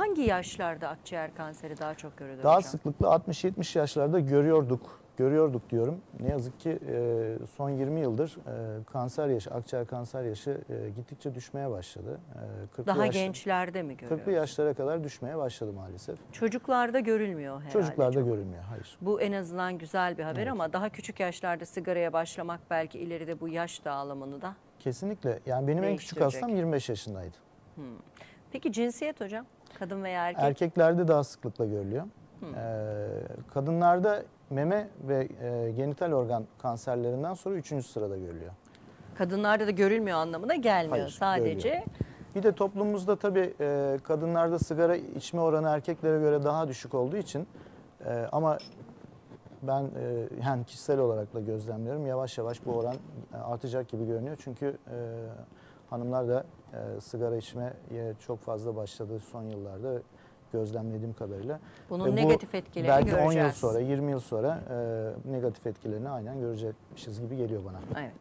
Hangi yaşlarda akciğer kanseri daha çok görülür Daha hocam? sıklıkla 60-70 yaşlarda görüyorduk. Görüyorduk diyorum. Ne yazık ki e, son 20 yıldır e, kanser yaşı, akciğer kanser yaşı e, gittikçe düşmeye başladı. E, 40'lı Daha yaş- gençlerde mi görüyoruz? 40'lı yaşlara kadar düşmeye başladı maalesef. Çocuklarda görülmüyor herhalde. Çocuklarda çok. görülmüyor. Hayır. Bu en azından güzel bir haber ama daha küçük yaşlarda sigaraya başlamak belki ileride bu yaş dağılımını da. Kesinlikle. Yani benim en küçük Değiştirecek. hastam 25 yaşındaydı. Peki cinsiyet hocam? Kadın veya erkek? Erkeklerde daha sıklıkla görülüyor. Ee, kadınlarda meme ve e, genital organ kanserlerinden sonra 3. sırada görülüyor. Kadınlarda da görülmüyor anlamına gelmiyor. Hayır, Sadece görülüyor. Bir de toplumumuzda tabii e, kadınlarda sigara içme oranı erkeklere göre daha düşük olduğu için e, ama ben e, yani kişisel olarak da gözlemliyorum yavaş yavaş bu oran e, artacak gibi görünüyor. Çünkü e, hanımlar da e, sigara içmeye çok fazla başladı son yıllarda gözlemlediğim kadarıyla. bunun Ve bu negatif etkilerini belki 10 yıl göreceğiz. sonra 20 yıl sonra e, negatif etkilerini aynen görecekmişiz gibi geliyor bana. Evet.